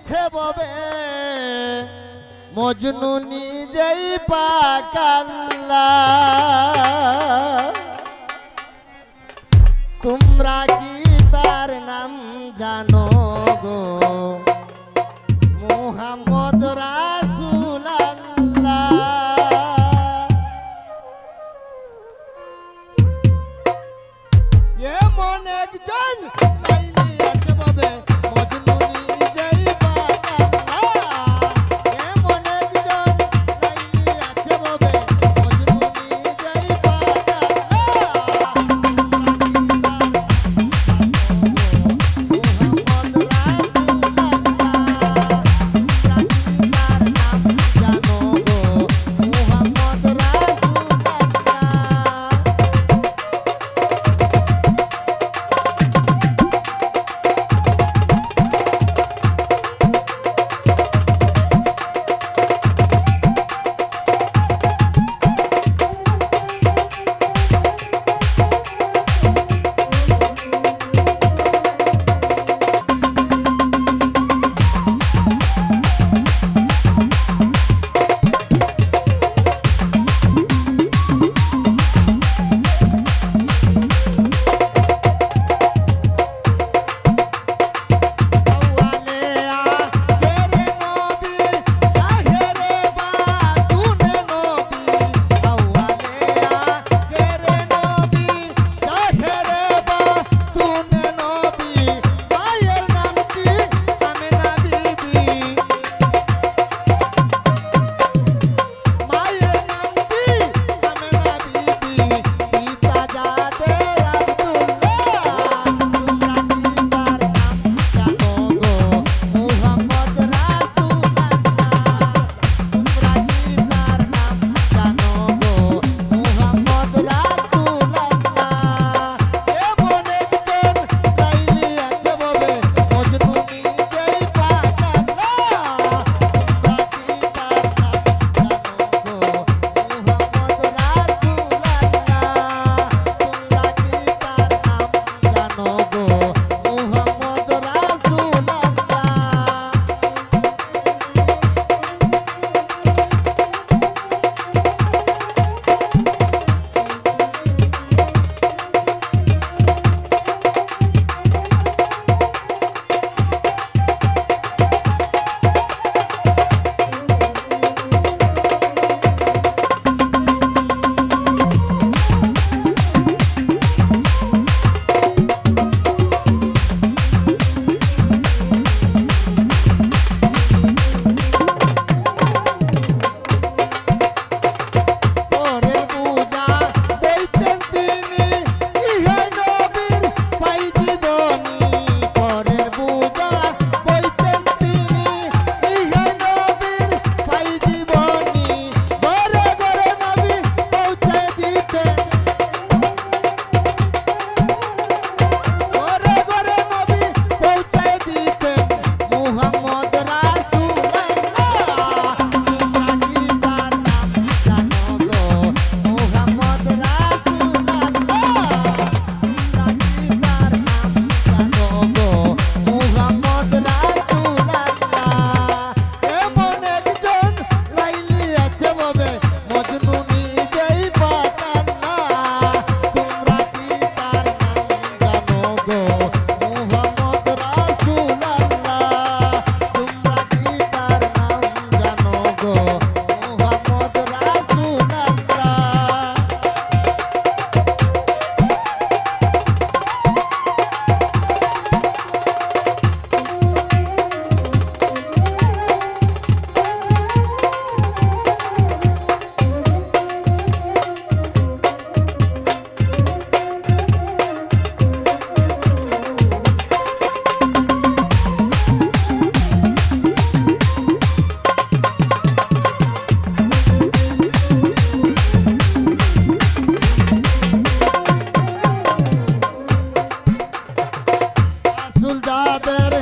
গেছে ববে। মজনু নিজেই পাকাল্লা তোমরা কি তার নাম জানো গো? মোহাম্মদ রাসুল এমন একজন যাদের